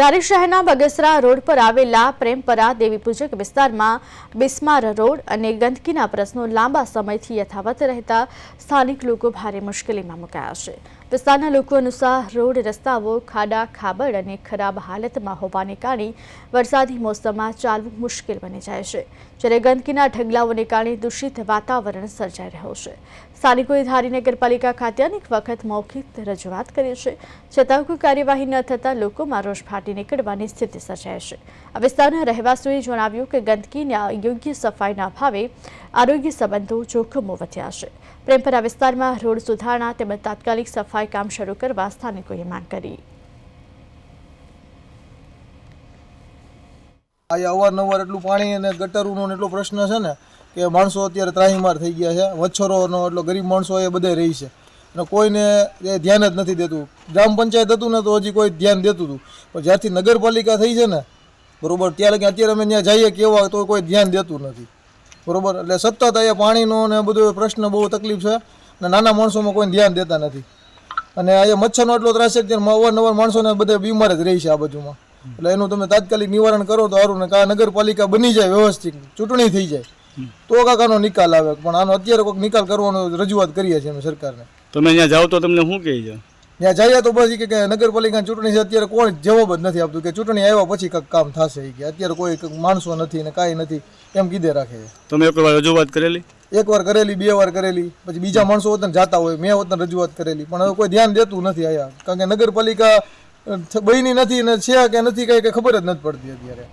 તારી શહેરના બગસરા રોડ પર આવેલા પ્રેમપરા દેવી પૂજક વિસ્તારમાં બિસ્માર રોડ અને ગંદકીના પ્રશ્નો લાંબા સમયથી યથાવત રહેતા સ્થાનિક લોકો ભારે મુશ્કેલીમાં મુકાયા છે. વિસ્તારના લોકો અનુસાર રોડ રસ્તાઓ ખાડા, ખાબડ અને ખરાબ હાલતમાં હોવાને કારણે વરસાદી મોસમમાં ચાલવું મુશ્કેલ બની જાય છે, જ્યારે ગંદકીના ઢગલાઓને કારણે દૂષિત વાતાવરણ સર્જાઈ રહ્યું છે. સ્થાનિકોએ ધારી નગરપાલિકા ખાતે અનેક વખત મૌખિક રજૂઆત કરી છે, છતાં કોઈ કાર્યવાહી ન થતાં લોકોમાં રોષ ફાટી નીકળવાની સ્થિતિ સર્જાય છે. આ વિસ્તારના રહેવાસીઓએ જણાવ્યું કે ગંદકીના યોગ્ય સફાઈના અભાવે આરોગ્ય સંબંધો જોખમો વધ્યા છે. પ્રેમપરા વિસ્તારમાં રોડ સુધારણા તેમજ તાત્કાલિક સફાઈ કામ શરૂ કરવા સ્થાનિકોએ માંગ કરી. આ અવારનવાર એટલું પાણી અને ગટરનો એટલો પ્રશ્ન છે ને કે માણસો અત્યારે ત્રાહીમાર થઈ ગયા છે, મચ્છરોનો, એટલો ગરીબ માણસો એ બધે રહી છે. અને કોઈને એ ધ્યાન જ નથી દેતું. ગ્રામ પંચાયત હતું ને તો હજી કોઈ ધ્યાન દેતું હતું. પણ જ્યારથી નગરપાલિકા થઈ છે ને, બરાબર, ત્યારે કે અત્યારે અમે ત્યાં જઈએ કેવા તો કોઈ ધ્યાન દેતું નથી. બરોબર? એટલે સતત અહીંયા પાણીનો ને બધો પ્રશ્ન બહુ તકલીફ છે અને નાના માણસોમાં કોઈ ધ્યાન દેતા નથી. અને અહીંયા મચ્છરનો એટલો ત્રાસ છે કે અવારનવાર માણસોને બધે બીમાર જ રહી છે આ બાજુમાં. એટલે એનું તમે તાત્કાલિક નિવારણ કરો તો સારું ને, કા નગરપાલિકા બની જાય વ્યવસ્થિત, ચૂંટણી થઈ જાય. તો કાકાનો નિકાલ આવે. પણ આનો અત્યારે કોઈક નિકાલ કરવાનો રજૂઆત કરીએ છીએ અમે સરકારને. તમે અહીંયા જાઓ તો તમને શું કહે છે? ત્યાં જઈએ તો પછી કે- કે નગરપાલિકાની ચૂંટણી છે અત્યારે કોઈ જવાબ જ નથી આપતું કે ચૂંટણી આવ્યા પછી કંઈક કામ થશે કે. અત્યારે કોઈ માણસો નથી ને કાંઈ નથી એમ કીધે રાખે. છે તમે એક વાર રજૂઆત કરેલી? એક વાર કરેલી બે વાર કરેલી પછી બીજા માણસો વતન જાતા હોય મેં વતન રજૂઆત કરેલી પણ હવે કોઈ ધ્યાન દેતું નથી અહીંયા. કારણ કે નગરપાલિકા બની નથી ને છે કે નથી કંઈ કઈ ખબર જ નથી પડતી અત્યારે.